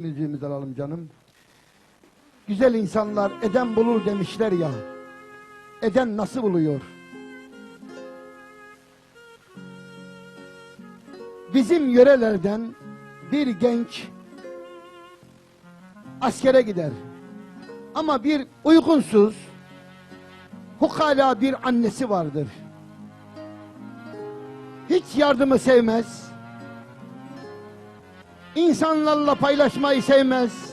Müziğimizi alalım canım. Güzel insanlar eden bulur demişler ya. Eden nasıl buluyor? Bizim yörelerden bir genç askere gider. Ama bir uygunsuz, hukala bir annesi vardır. Hiç yardımı sevmez. İnsanlarla paylaşmayı sevmez.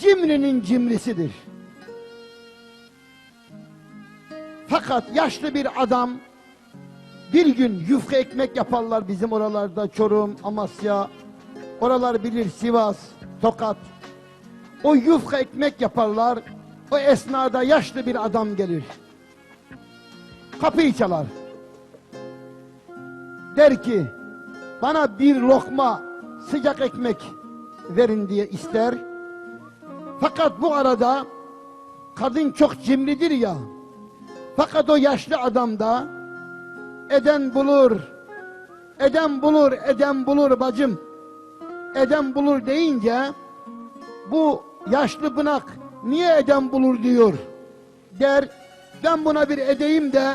Cimrinin cimrisidir. Fakat yaşlı bir adam bir gün yufka ekmek yaparlar bizim oralarda Çorum, Amasya, oralar bilir Sivas, Tokat. O yufka ekmek yaparlar. O esnada yaşlı bir adam gelir. Kapıyı çalar. Der ki bana bir lokma sıcak ekmek verin diye ister. Fakat bu arada kadın çok cimridir ya. Fakat o yaşlı adam da eden bulur, eden bulur, eden bulur bacım. Eden bulur deyince bu yaşlı bınak niye eden bulur diyor der. Ben buna bir edeyim de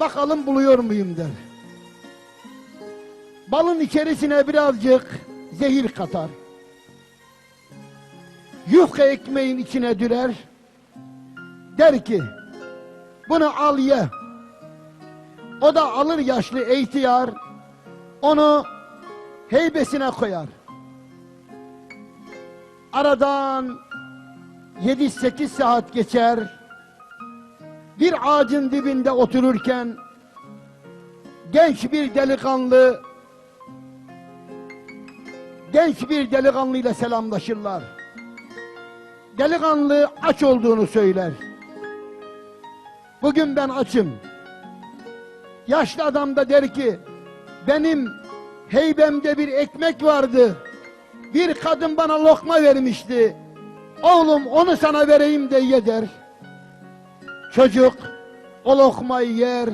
bakalım buluyor muyum der. Balın içerisine birazcık zehir katar. Yufka ekmeğin içine dürer. Der ki bunu al ye. O da alır yaşlı ihtiyar onu heybesine koyar. Aradan 7-8 saat geçer. Bir ağacın dibinde otururken genç bir delikanlı genç bir delikanlıyla selamlaşırlar. Delikanlı aç olduğunu söyler. Bugün ben açım. Yaşlı adam da der ki benim heybemde bir ekmek vardı. Bir kadın bana lokma vermişti. Oğlum onu sana vereyim de ye der. Çocuk o lokmayı yer.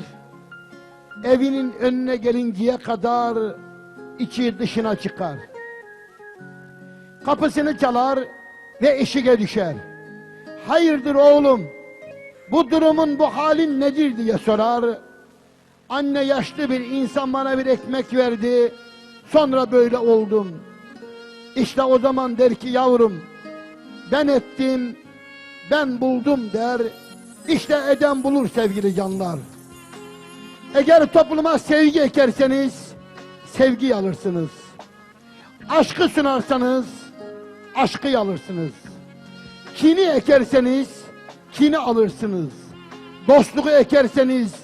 Evinin önüne gelinceye kadar içi dışına çıkar. Kapısını çalar ve eşiğe düşer. Hayırdır oğlum? Bu durumun bu halin nedir diye sorar. Anne yaşlı bir insan bana bir ekmek verdi. Sonra böyle oldum. İşte o zaman der ki yavrum ben ettim, ben buldum der. İşte eden bulur sevgili canlar. Eğer topluma sevgi ekerseniz sevgi alırsınız. Aşkı sunarsanız aşkı alırsınız. Kini ekerseniz kini alırsınız. Dostluğu ekerseniz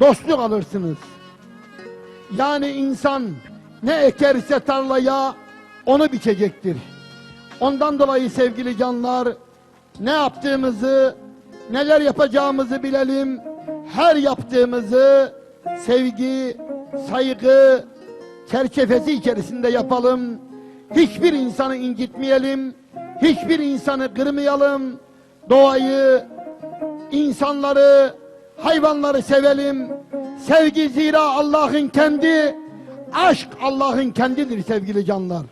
dostluk alırsınız. Yani insan ne ekerse tarlaya onu biçecektir. Ondan dolayı sevgili canlar ne yaptığımızı, neler yapacağımızı bilelim. Her yaptığımızı sevgi, saygı çerçevesi içerisinde yapalım. Hiçbir insanı incitmeyelim. Hiçbir insanı kırmayalım. Doğayı, insanları, hayvanları sevelim. Sevgi zira Allah'ın kendi, aşk Allah'ın kendidir sevgili canlar.